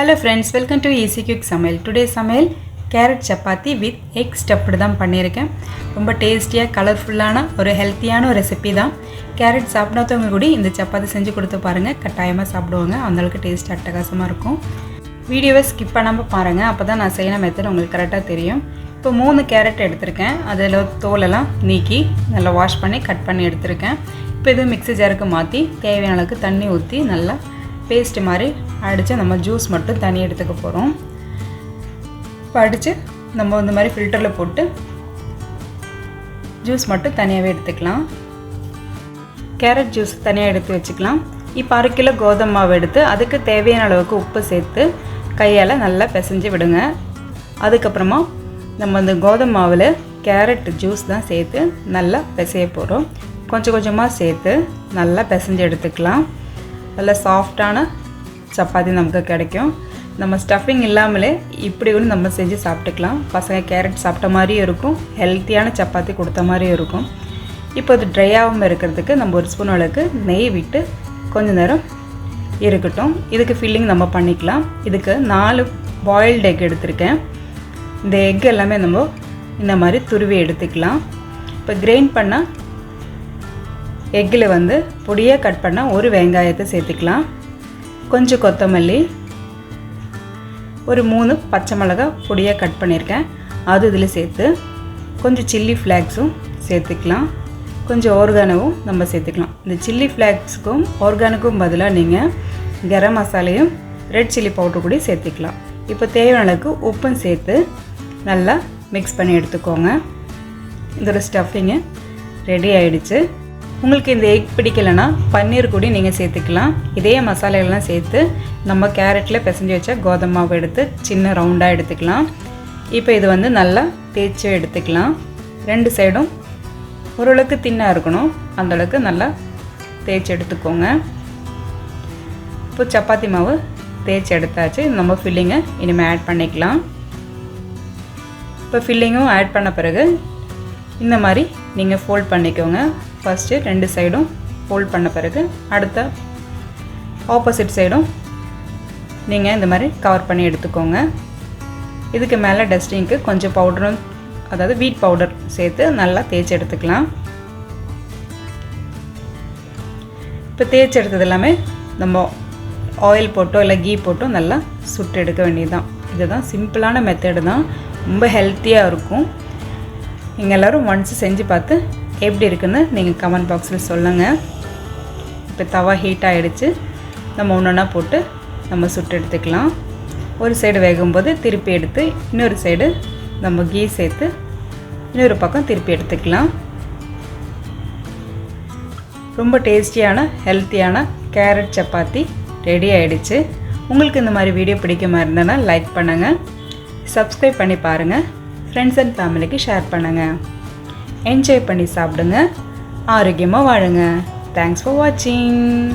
Hello friends welcome to easy cook சமையல் today சமையல் carrot chapati with egg stuffed தான் பண்ணியிருக்கேன். ரொம்ப டேஸ்டியாக கலர்ஃபுல்லான ஒரு ஹெல்த்தியான ஒரு ரெசிபி தான். கேரட் சாப்பிடாதவங்க கூட இந்த சப்பாத்தி செஞ்சு கொடுத்து பாருங்கள் கட்டாயமாக சாப்பிடுவாங்க. அந்தளவுக்கு டேஸ்ட் அட்டகாசமாக இருக்கும். வீடியோவை ஸ்கிப் பண்ணாமல் பாருங்கள் அப்போ தான் நான் செய்யணும் மெத்தட் உங்களுக்கு கரெக்டாக தெரியும். இப்போ மூணு கேரட் எடுத்திருக்கேன். அதில் தோலெல்லாம் நீக்கி நல்லா வாஷ் பண்ணி கட் பண்ணி எடுத்திருக்கேன். இப்போ இது மிக்ஸி ஜாருக்கு மாற்றி தேவையான அளவுக்கு தண்ணி ஊற்றி நல்லா பேஸ்ட் மாதிரி அடித்து நம்ம ஜூஸ் மட்டும் தனி எடுத்துக்க போகிறோம் இப்போ அடித்து நம்ம இந்த மாதிரி ஃபில்டரில் போட்டு ஜூஸ் மட்டும் தனியாகவே எடுத்துக்கலாம். கேரட் ஜூஸ் தனியாக எடுத்து வச்சுக்கலாம். இப்போ அரை கிலோ கோதுமை மாவு எடுத்து அதுக்கு தேவையான அளவுக்கு உப்பு சேர்த்து கையால் நல்லா பிசைஞ்சு விடுங்க. அதுக்கப்புறமா நம்ம இந்த கோதுமை மாவில் கேரட் ஜூஸ் தான் சேர்த்து நல்லா பிசைய போகிறோம் கொஞ்சம் கொஞ்சமாக சேர்த்து நல்லா பிசைஞ்சு எடுத்துக்கலாம். நல்ல சாஃப்டான சப்பாத்தி நமக்கு கிடைக்கும். நம்ம ஸ்டஃபிங் இல்லாமலே இப்படி ஒன்று நம்ம செஞ்சு சாப்பிட்டுக்கலாம். பசங்க கேரட் சாப்பிட்ட மாதிரியும் இருக்கும். ஹெல்த்தியான சப்பாத்தி கொடுத்த மாதிரியும் இருக்கும். இப்போ இது ட்ரை ஆகாமல் இருக்கிறதுக்கு நம்ம ஒரு ஸ்பூன் அளவுக்கு நெய் விட்டு கொஞ்ச நேரம் இருக்கட்டும். இதுக்கு ஃபில்லிங் நம்ம பண்ணிக்கலாம். இதுக்கு நாலு பாயில்டு எக் எடுத்திருக்கேன். இந்த எக் எல்லாமே நம்ம இந்த மாதிரி துருவி எடுத்துக்கலாம். இப்போ கிரைண்ட் பண்ணால் எக்கில் வந்து பொடியாக கட் பண்ணால் ஒரு வெங்காயத்தை சேர்த்துக்கலாம். கொஞ்சம் கொத்தமல்லி. ஒரு மூணு பச்சை மிளகாய் பொடியாக கட் பண்ணியிருக்கேன். அது இதில் சேர்த்து கொஞ்சம் சில்லி ஃப்ளாக்ஸும் சேர்த்துக்கலாம். கொஞ்சம் ஆர்கானவும் நம்ம சேர்த்துக்கலாம். இந்த சில்லி ஃப்ளாக்ஸுக்கும் ஆர்கானுக்கும் பதிலாக நீங்கள் கரம் மசாலையும் ரெட் சில்லி பவுடர் கூட சேர்த்துக்கலாம். இப்போ தேவையான அளவுக்கு உப்பும் சேர்த்து நல்லா மிக்ஸ் பண்ணி எடுத்துக்கோங்க. இதோட ஸ்டஃபிங்கு ரெடி ஆயிடுச்சு. உங்களுக்கு இந்த எக் பிடிக்கலைன்னா பன்னீர் கூட நீங்கள் சேர்த்துக்கலாம். இதே மசாலைகள்லாம் சேர்த்து நம்ம கேரட்டில் பிசைஞ்சு வச்ச கோதுமை மாவு எடுத்து சின்ன ரவுண்டாக எடுத்துக்கலாம். இப்போ இது வந்து நல்லா தேய்ச்சி எடுத்துக்கலாம். ரெண்டு சைடும் ஓரளவுக்கு தின்னாக இருக்கணும். அந்தளவுக்கு நல்லா தேய்ச்சி எடுத்துக்கோங்க. இப்போ சப்பாத்தி மாவு தேய்ச்சி எடுத்தாச்சு. நம்ம ஃபில்லிங்கை இனிமேல் ஆட் பண்ணிக்கலாம். இப்போ ஃபில்லிங்கும் ஆட் பண்ண பிறகு இந்த மாதிரி நீங்கள் ஃபோல்ட் பண்ணிக்கோங்க. ஃபஸ்ட்டு ரெண்டு சைடும் ஃபோல்ட் பண்ண பிறகு அடுத்த ஆப்போசிட் சைடும் நீங்கள் இந்த மாதிரி கவர் பண்ணி எடுத்துக்கோங்க. இதுக்கு மேலே டஸ்டிங்க்கு கொஞ்சம் பவுடரும் அதாவது வீட் பவுடர் சேர்த்து நல்லா தேய்ச்சி எடுத்துக்கலாம். இப்போ தேய்ச்சி எடுத்தது எல்லாமே நம்ம ஆயில் போட்டோ இல்லை கீ போட்டோ நல்லா சுட்டு எடுக்க வேண்டியது தான் இதுதான் சிம்பிளான மெத்தடு தான். ரொம்ப ஹெல்த்தியாக இருக்கும். நீங்கள் எல்லோரும் ஒன்ஸ் செஞ்சு பார்த்து எப்படி இருக்குன்னு நீங்கள் கமெண்ட் பாக்ஸில் சொல்லுங்கள் இப்போ தவா ஹீட் ஆகிடுச்சு நம்ம ஒன்றா போட்டு நம்ம சுட்டு எடுத்துக்கலாம். ஒரு சைடு வேகும்போது திருப்பி எடுத்து இன்னொரு சைடு நம்ம கீ சேர்த்து இன்னொரு பக்கம் திருப்பி எடுத்துக்கலாம். ரொம்ப டேஸ்டியான ஹெல்த்தியான கேரட் சப்பாத்தி ரெடி ஆகிடுச்சு உங்களுக்கு இந்த மாதிரி வீடியோ பிடிக்குமா இருந்ததுன்னா லைக் பண்ணுங்கள் சப்ஸ்கிரைப் பண்ணி பாருங்கள் ஃப்ரெண்ட்ஸ் அண்ட் ஃபேமிலிக்கு ஷேர் பண்ணுங்கள் என்ஜாய் பண்ணி சாப்பிடுங்க. ஆரோக்கியமாக வாழுங்க. தேங்க்ஸ் ஃபார் வாட்சிங்